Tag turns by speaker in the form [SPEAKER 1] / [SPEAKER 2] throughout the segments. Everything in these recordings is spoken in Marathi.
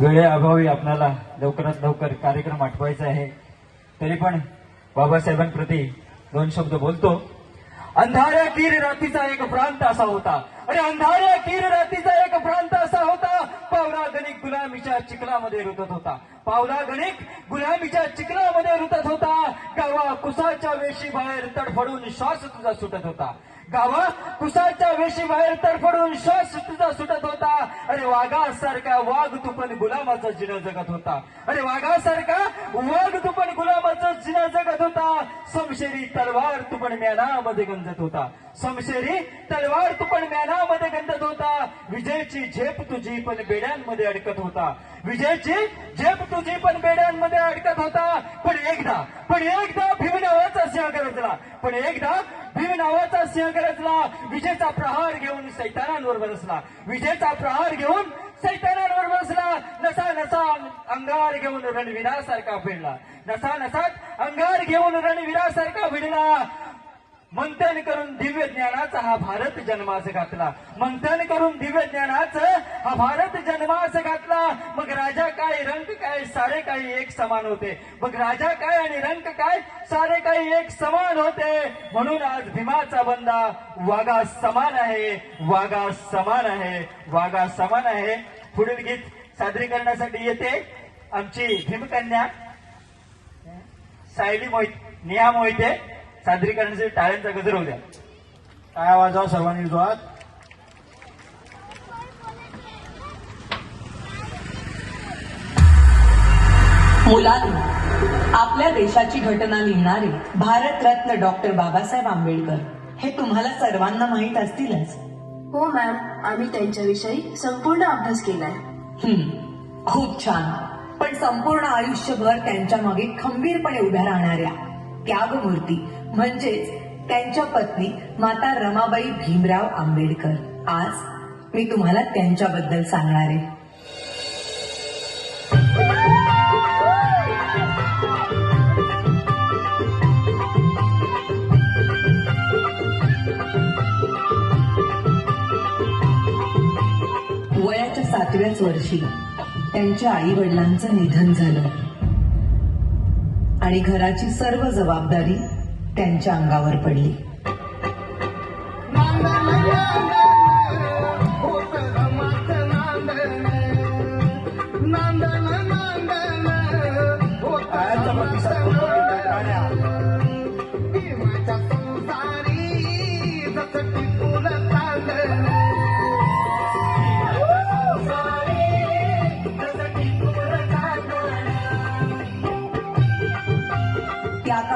[SPEAKER 1] वेळेअभावी आपल्याला लवकरात लवकर कार्यक्रम आठवायचा आहे. तरी पण बाबासाहेबांप्रती दोन शब्द बोलतो. अंधाऱ्या कीर रातीचा एक प्रांत असा होता. अरे अंधाऱ्या कीर रातीचा एक प्रांत असा होता. पावला गणिक गुलामीच्या चिखलामध्ये रुतत होता. पावला गणिक गुलामीच्या चिखलामध्ये रुतत होता. गावा कुसाच्या वेशी बाहेर तडफडून श्वास तुझा सुटत होता. गावा कुसाच्या वेशी बाहेर तडफडून श्वास तुझा सुटत होता. अरे वाघासारखा वाघ तू पण गुलामाचा जिना जगत होता. अरे वाघासारखा वाघ तू पण गुलामाचा जिना जगत होता. समशेरी तलवार तू पण म्यानामध्ये गंजत होता. समशेरी तलवार तू पण म्यानामध्ये गंधत होता. विजयची झेप तुझी पण बेड्यांमध्ये अडकत होता. विजयची झेप तुझी पण बेड्यांमध्ये अडकत होता. पण एकदा पण एकदा भीम नावाचा सिंह गरजला. पण एकदा भीम नावाचा सिंह गरजला. विजेचा प्रहार घेऊन सैतानांवर बरसला. विजेचा प्रहार घेऊन सैतानांवर बसला नसा नसा अंगार घेऊन रणवीरासारखा भिडला. नसा नसात अंगार घेऊन रणवीरासारखा भिडला. मंथन करून दिव्य ज्ञानाचा हा भारत जन्मास घातला. मंथन करून दिव्य ज्ञानाचं हा भारत जन्मास घातला. मग राजा काय रंग काय सारे काही एक समान होते. मग राजा काय आणि रंग काय सारे काही एक समान होते. म्हणून आज भीमाचा बंदा वागा समान आहे. वागा समान आहे. वागा समान आहे. पुढील गीत सादरीकरणासाठी येते. आमची भीमकन्या सायली मोहित नेहा मोहिते. सादरीकरणासाठी टाळ्यांचा गजर होऊ द्या.
[SPEAKER 2] काय वाजाव सर्वांनी जोरात?
[SPEAKER 3] मुलांनो आपल्या देशाची घटना लिहिणारे भारतरत्न डॉक्टर बाबासाहेब आंबेडकर हे तुम्हाला सर्वांना माहीत असतीलच.
[SPEAKER 4] हो मॅम आम्ही त्यांच्याविषयी संपूर्ण अभ्यास केलाय.
[SPEAKER 3] हं, खूप छान. पण संपूर्ण आयुष्यभर त्यांच्या मागे खंबीरपणे उभ्या राहणाऱ्या त्यागमूर्ती म्हणजेच त्यांच्या पत्नी माता रमाबाई भीमराव आंबेडकर. आज मी तुम्हाला त्यांच्याबद्दल सांगणार आहे. वयाच्या सातव्याच वर्षी त्यांच्या आई वडिलांचं निधन झालं. आणि घराची सर्व जबाबदारी त्यांच्या अंगावर पडली.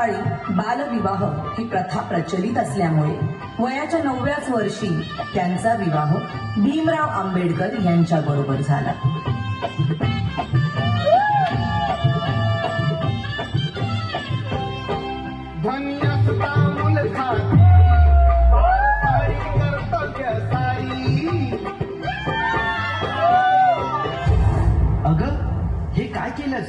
[SPEAKER 3] काळी बालविवाह ही प्रथा प्रचलित असल्यामुळे वयाच्या नवव्याच वर्षी त्यांचा विवाह भीमराव आंबेडकर यांच्या बरोबर झाला.
[SPEAKER 5] अगं हे काय केलंस?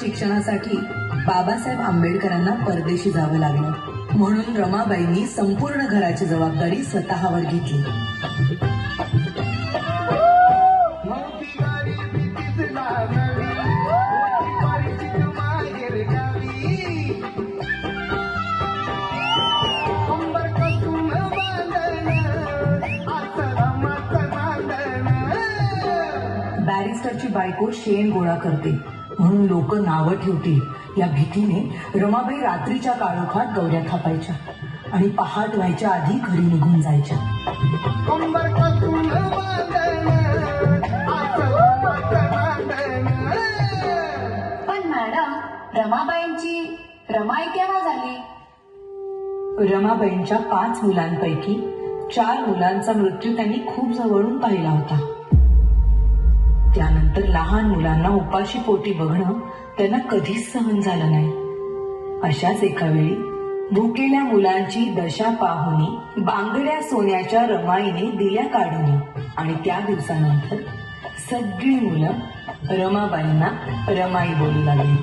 [SPEAKER 3] शिक्षणासाठी बाबासाहेब आंबेडकरांना परदेशी जावं लागलं. म्हणून रमाबाईंनी संपूर्ण घराची जबाबदारी स्वतःवर घेतली. बॅरिस्टरची बायको शेण गोळा करते. म्हणून लोक नावं ठेवतील. या भीतीने रमाबाई रात्रीच्या काळोखात गौऱ्या थापायच्या आणि पहाट व्हायच्या आधी घरी निघून जायच्या.
[SPEAKER 6] पण मॅडम रमाबाईंची
[SPEAKER 4] रमाई केव्हा झाली?
[SPEAKER 3] रमाबाईंच्या पाच मुलांपैकी चार मुलांचा मृत्यू त्यांनी खूप जवळून पाहिला होता. तर लहान मुलांना उपाशी पोटी बघणं त्यांना कधीच सहन झालं नाही. अशाच एका वेळी भुकेल्या मुलांची दशा पाहुनी बांगड्या सोन्याच्या रमाईने दिल्या काढून आणि त्या दिवसानंतर सगळी मुलं रमाबाईंना रमाई बोलू लागली.